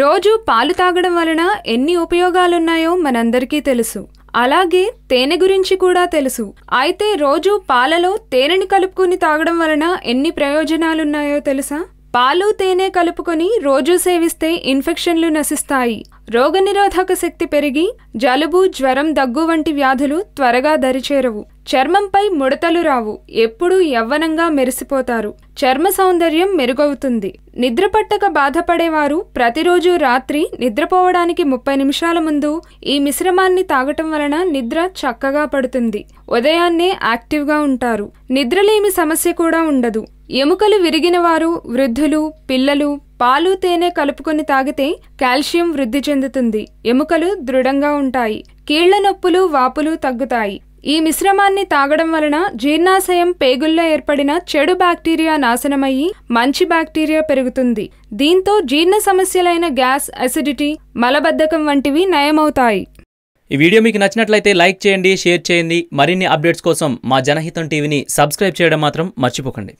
రోజు పాలు తాగడం వలన ఎన్ని ఉపయోగాలున్నాయో మనందరికీ తెలుసు. అలాగే తేనె గురించి కూడా తెలుసు. అయితే రోజు పాలలో తేనెని కలుపుకుని తాగడం వలన ఎన్ని ప్రయోజనాలున్నాయో తెలుసా? పాలు తేనె కలుపుకొని రోజు సేవిస్తే ఇన్ఫెక్షన్లు నశిస్తాయి. రోగనిరోధక శక్తి పెరిగి జలుబు జ్వరం దగ్గు వంటి వ్యాధులు త్వరగా దరిచేరవు. చర్మంపై ముడతలు రావు. ఎప్పుడూ యవ్వనంగా మెరిసిపోతారు. చర్మ సౌందర్యం మెరుగవుతుంది. నిద్ర పట్టక బాధపడేవారు ప్రతిరోజు రాత్రి నిద్రపోవడానికి ముప్పై నిమిషాల ముందు ఈ మిశ్రమాన్ని తాగటం వలన నిద్ర చక్కగా పడుతుంది. ఉదయాన్నే యాక్టివ్గా ఉంటారు. నిద్రలేమి సమస్య కూడా ఉండదు. ఎముకలు విరిగిన వారు వృద్ధులు పిల్లలు పాలు తేనె కలుపుకొని తాగితే కాల్షియం వృద్ధి చెందుతుంది. ఎముకలు దృఢంగా ఉంటాయి. కీళ్ళ నొప్పులు వాపులు తగ్గుతాయి. ఈ మిశ్రమాన్ని తాగడం వలన జీర్ణాశయం పేగుల్లో ఏర్పడిన చెడు బ్యాక్టీరియా నాశనమయ్యి మంచి బ్యాక్టీరియా పెరుగుతుంది. దీంతో జీర్ణ సమస్యలైన గ్యాస్ అసిడిటీ మలబద్ధకం వంటివి నయమవుతాయి. ఈ వీడియో మీకు నచ్చినట్లయితే లైక్ చేయండి షేర్ చేయండి. మరిన్ని అప్డేట్స్ కోసం మా జనహితం టీవీని సబ్స్క్రైబ్ చేయడం మాత్రం మర్చిపోకండి.